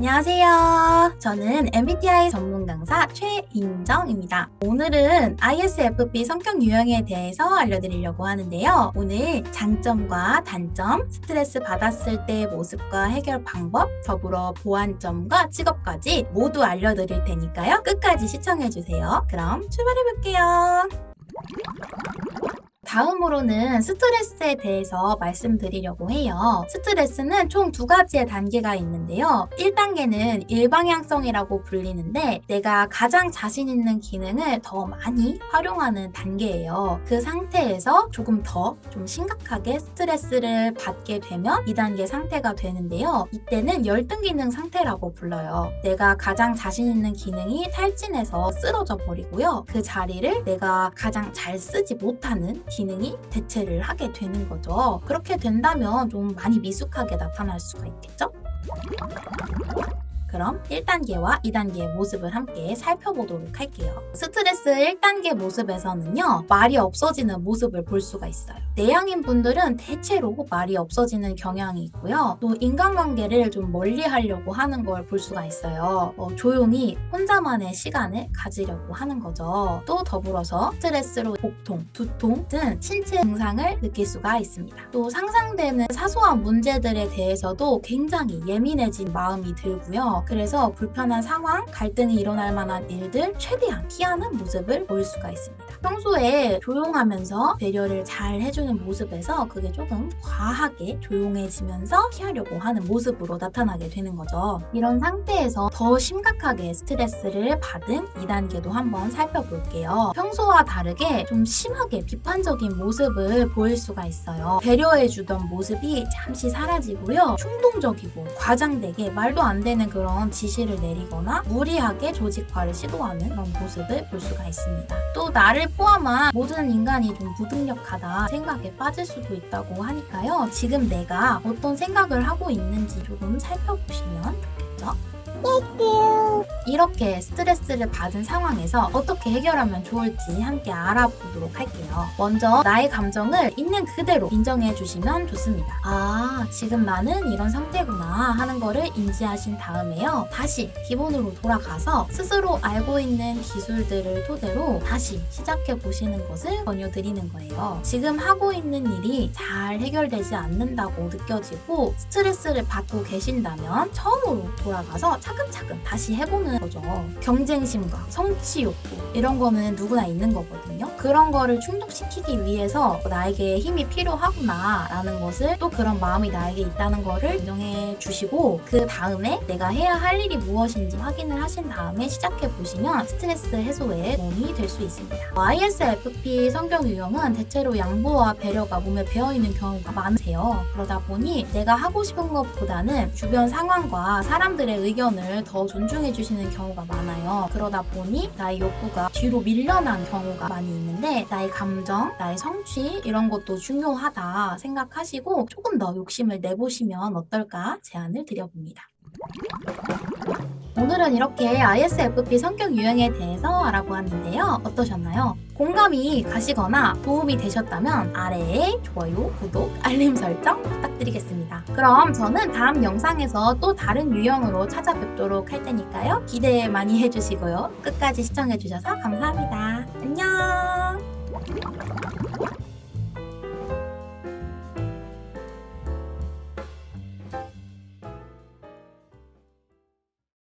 안녕하세요. 저는 MBTI 전문 강사 최인정입니다. 오늘은 ISFP 성격 유형에 대해서 알려드리려고 하는데요. 오늘 장점과 단점, 스트레스 받았을 때의 모습과 해결 방법, 더불어 보완점과 직업까지 모두 알려드릴 테니까요. 끝까지 시청해주세요. 그럼 출발해볼게요. 다음으로는 스트레스에 대해서 말씀드리려고 해요. 스트레스는 총 두 가지의 단계가 있는데요. 1단계는 일방향성이라고 불리는데 내가 가장 자신 있는 기능을 더 많이 활용하는 단계예요. 그 상태에서 조금 더 좀 심각하게 스트레스를 받게 되면 2단계 상태가 되는데요. 이때는 열등 기능 상태라고 불러요. 내가 가장 자신 있는 기능이 탈진해서 쓰러져 버리고요. 그 자리를 내가 가장 잘 쓰지 못하는 기능 이 대체를 하게 되는 거죠. 그렇게 된다면 좀 많이 미숙하게 나타날 수가 있겠죠? 그럼 1단계와 2단계의 모습을 함께 살펴보도록 할게요. 스트레스 1단계 모습에서는요, 말이 없어지는 모습을 볼 수가 있어요. 내향인 분들은 대체로 말이 없어지는 경향이 있고요. 또 인간관계를 좀 멀리 하려고 하는 걸 볼 수가 있어요. 어, 조용히 혼자만의 시간을 가지려고 하는 거죠. 또 더불어서 스트레스로 복통, 두통 등 신체 증상을 느낄 수가 있습니다. 또 상상되는 사소한 문제들에 대해서도 굉장히 예민해진 마음이 들고요. 그래서 불편한 상황, 갈등이 일어날 만한 일들 최대한 피하는 모습을 보일 수가 있습니다. 평소에 조용하면서 배려를 잘 해주는 모습에서 그게 조금 과하게 조용해지면서 피하려고 하는 모습으로 나타나게 되는 거죠. 이런 상태에서 더 심각하게 스트레스를 받은 2단계도 한번 살펴볼게요. 평소와 다르게 좀 심하게 비판적인 모습을 보일 수가 있어요. 배려해주던 모습이 잠시 사라지고요. 충동적이고 과장되게 말도 안 되는 그런 지시를 내리거나 무리하게 조직화를 시도하는 그런 모습을 볼 수가 있습니다. 또 나를 포함한 모든 인간이 좀 무능력하다 생각에 빠질 수도 있다고 하니까요. 지금 내가 어떤 생각을 하고 있는지 조금 살펴보시면 좋겠죠? 이렇게 스트레스를 받은 상황에서 어떻게 해결하면 좋을지 함께 알아보도록 할게요. 먼저 나의 감정을 있는 그대로 인정해 주시면 좋습니다. 아, 지금 나는 이런 상태구나 하는 거를 인지하신 다음에요. 다시 기본으로 돌아가서 스스로 알고 있는 기술들을 토대로 다시 시작해 보시는 것을 권유드리는 거예요. 지금 하고 있는 일이 잘 해결되지 않는다고 느껴지고 스트레스를 받고 계신다면 처음으로 돌아가서 차근차근 다시 해보 는 거죠. 경쟁심과 성취 욕구 이런 거는 누구나 있는 거거든요. 그런 거를 충족시키기 위해서 나에게 힘이 필요하구나 라는 것을 또 그런 마음이 나에게 있다는 거를 인정해 주시고 그 다음에 내가 해야 할 일이 무엇인지 확인을 하신 다음에 시작해 보시면 스트레스 해소에 도움이 될 수 있습니다. ISFP 성격 유형은 대체로 양보와 배려가 몸에 배어 있는 경우가 많으세요. 그러다 보니 내가 하고 싶은 것보다는 주변 상황과 사람들의 의견을 더 존중해 주 시는 경우가 많아요. 그러다 보니 나의 욕구가 뒤로 밀려난 경우가 많이 있는데 나의 감정, 나의 성취 이런 것도 중요하다 생각하시고 조금 더 욕심을 내보시면 어떨까 제안을 드려봅니다. 오늘은 이렇게 ISFP 성격 유형에 대해서 알아보았는데요. 어떠셨나요? 공감이 가시거나 도움이 되셨다면 아래에 좋아요, 구독, 알림 설정 부탁드리겠습니다. 그럼 저는 다음 영상에서 또 다른 유형으로 찾아뵙도록 할 테니까요. 기대 많이 해주시고요. 끝까지 시청해주셔서 감사합니다. 안녕!